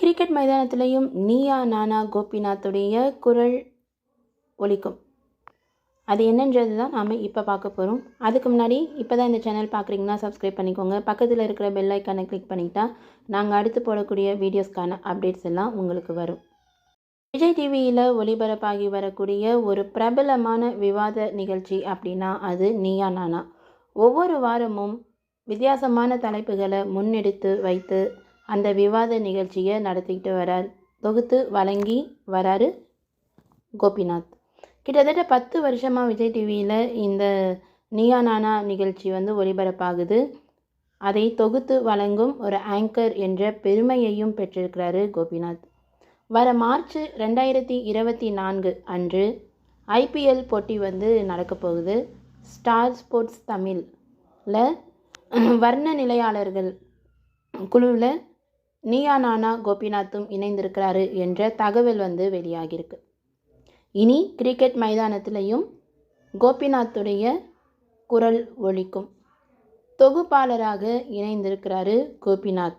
Cricket மைதானத்திலையும் Neeya Naana கோபிநாத்துடைய குரல் ஒலிக்கும். அது என்னன்றது தான் நாம் இப்போ பார்க்க போகிறோம் அதுக்கு முன்னாடி இப்போ தான் இந்த சேனல் பார்க்குறீங்கன்னா சப்ஸ்கிரைப் பண்ணிக்கோங்க. பக்கத்தில் இருக்கிற பெல் ஐக்கானை கிளிக் பண்ணிக்கிட்டா நாங்கள் அடுத்து போடக்கூடிய வீடியோஸ்க்கான அப்டேட்ஸ் எல்லாம் உங்களுக்கு வரும். விஜய் டிவியில் ஒளிபரப்பாகி வரக்கூடிய ஒரு பிரபலமான விவாத நிகழ்ச்சி அப்படின்னா அது நீயா நானா. ஒவ்வொரு வாரமும் வித்தியாசமான தலைப்புகளை முன்னெடுத்து வைத்து அந்த விவாத நிகழ்ச்சியை நடத்திக்கிட்டு வரார். தொகுத்து வழங்கி வராரு கோபிநாத். கிட்டத்தட்ட பத்து வருஷமாக விஜய் டிவியில் இந்த நியா நானா நிகழ்ச்சி வந்து ஒளிபரப்பாகுது. அதை தொகுத்து வழங்கும் ஒரு ஆங்கர் என்ற பெருமையையும் பெற்றிருக்கிறாரு கோபிநாத். வர மார்ச் ரெண்டாயிரத்தி இருபத்தி நான்கு அன்று ஐபிஎல் போட்டி வந்து நடக்க போகுது. ஸ்டார் ஸ்போர்ட்ஸ் தமிழில் வர்ண நிலையாளர்கள் குழுவில் நீயா நானா கோபிநாத்தும் இணைந்திருக்கிறாரு என்ற தகவல் வந்து வெளியாகியிருக்கு. இனி கிரிக்கெட் மைதானத்திலையும் கோபிநாத்துடைய குரல் ஒலிக்கும். தொகுப்பாளராக இணைந்திருக்கிறாரு கோபிநாத்.